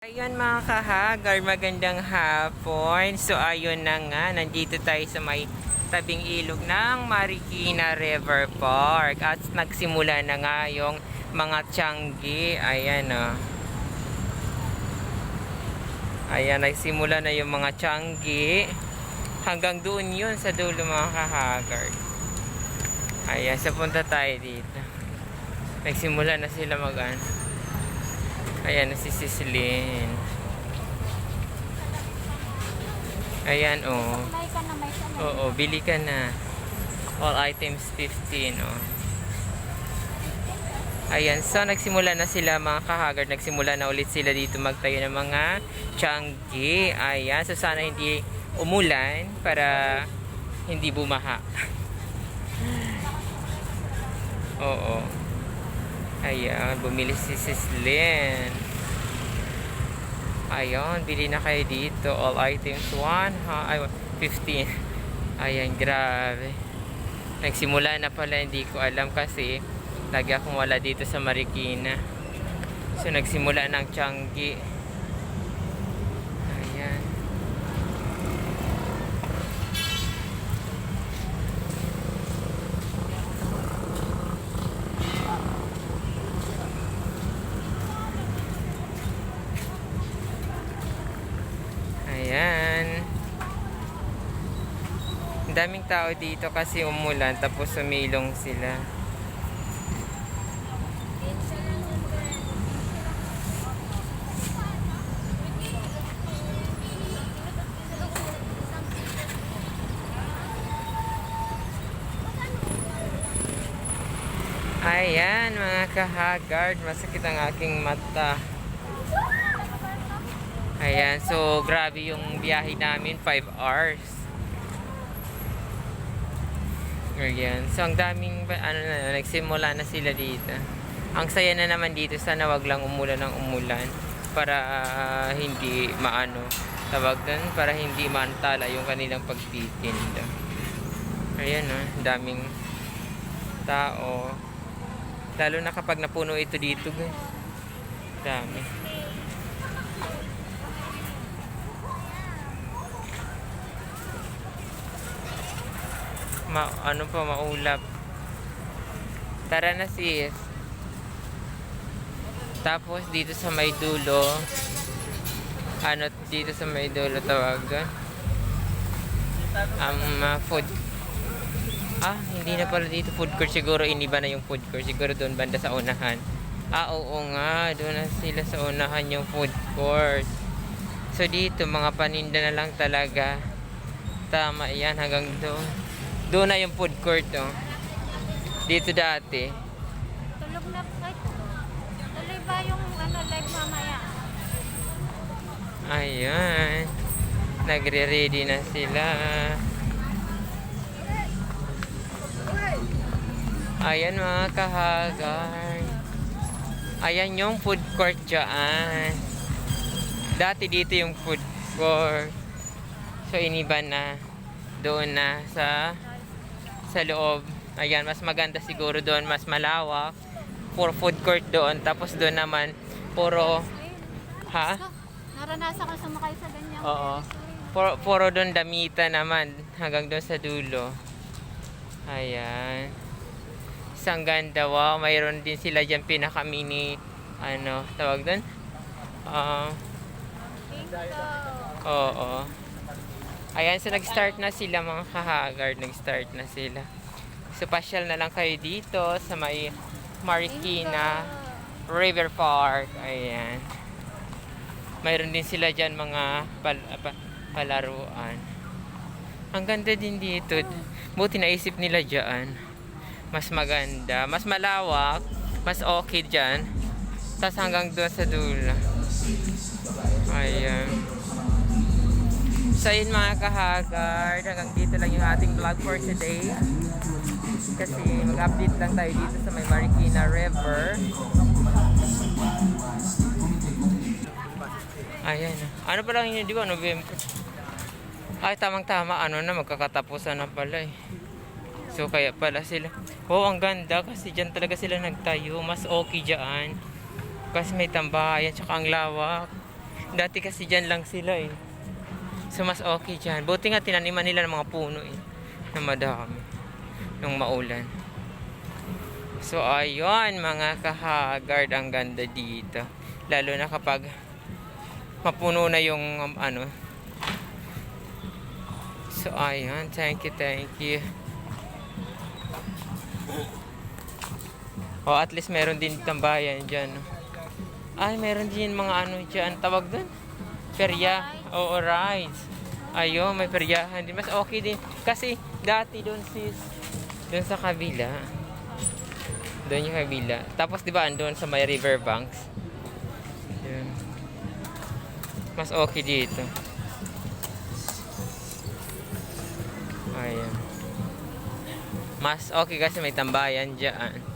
Ayan mga kahagar, magandang hapon. So ayun na nga, nandito tayo sa may tabing ilog ng Marikina River Park. At nagsimula na nga yung mga tiyanggi. Ayan o. Ayan, nagsimula na yung mga tiyanggi. Hanggang doon yun sa dulo mga kahagar. Ayan, sa punta tayo dito. Nagsimula na sila mag ano. Ayan, si Sislin. Ayan, oh. Oo, bili ka na. All items 15, oh. Ayan, so nagsimula na sila mga kahagard. Nagsimula na ulit sila dito magtayo ng mga tiyanggi. Ayan, so sana hindi umulan para hindi bumaha. Oo. Ayan, bumili si Sislin. Ayan, bili na kayo dito. All items 1, ha? Ay, 15. Ayan, grabe. Nagsimula na pala, hindi ko alam kasi lagi akong wala dito sa Marikina. So, nagsimula ng Changi. Ayan. Ayan. Ang daming tao dito kasi umulan tapos sumilong sila. Ayan mga kahagard, masakit ang aking mata. Ayan, so grabe yung biyahe namin, 5 hours. Ayan, so ang daming, ano na, nagsimula na sila dito. Ang saya na naman dito, sana wag lang umulan ng umulan para ah, hindi maano, tawag doon, para hindi mantala yung kanilang pagtitinda. Ayan oh, daming tao. Lalo na kapag napuno ito dito, guys. Dami. Ma ano pa maulap. Tara na sis. Tapos dito sa may dulo, ano dito sa may dulo tawag doon? Um, uh, food Ah, hindi na pala dito food court. Siguro iniba na yung food court. Siguro doon banda sa unahan. Ah, oo nga. Doon na sila sa unahan yung food court. So dito, mga paninda na lang talaga. Tama yan, hanggang doon. Doon na yung food court, oh. Dito dati. Tulog na ay, tuloy ba yung ano live mamaya? Ayan. Nagre-ready na sila. Ayan mga kahagar. Ayan yung food court dyan. Dati dito yung food court. So iniba na. Doon na sa sa loob. Ayan, mas maganda siguro doon. Mas malawak. Puro food court doon. Tapos doon naman, puro... Ha? Naranasan ko sumakay sa ganyan. Oo. Puro, puro doon damita naman hanggang doon sa dulo. Ayan. Isang ganda. Wow, mayroon din sila dyan pinaka mini ano, tawag doon? Ah, oo. Ayan, so nag-start na sila mga kahagard. Nag-start na sila. So, pasyal na lang kayo dito sa may Marikina River Park. Ayan. Mayroon din sila dyan mga pal, pa, palaruan. Ang ganda din dito. Buti naisip nila dyan. Mas maganda. Mas malawak. Mas okay dyan. Tapos hanggang doon sa dulo. Ayan. So yun mga kahagard. Hanggang dito lang yung ating vlog for today. Kasi mag-update lang tayo dito sa may Marikina River. Ayan. Ano pa lang yun, di ba? November. Ay, tamang-tama. Ano na, magkakatapusan na pala eh. So, kaya pala sila. Oh, ang ganda kasi dyan talaga sila nagtayo. Mas okay dyan. Kasi may tambayan, tsaka ang lawak. Dati kasi dyan lang sila eh. So mas okay dyan. Buti nga tinaniman nila ng mga puno eh. Na madami. Nung maulan. So ayun mga kahagard ang ganda dito. Lalo na kapag mapuno na yung um, ano. So ayun, thank you, thank you. Oh, at least meron din tambayan dyan. Ay, meron din mga ano dyan. Tawag doon? Perya. Oo, rides. Ayun, may peryahan din. Mas okay din. Kasi dati doon sis, doon sa kabila. Doon yung kabila. Tapos di ba andun sa may riverbanks? Yun. Mas okay dito. Ayan. Mas okay kasi may tambayan dyan.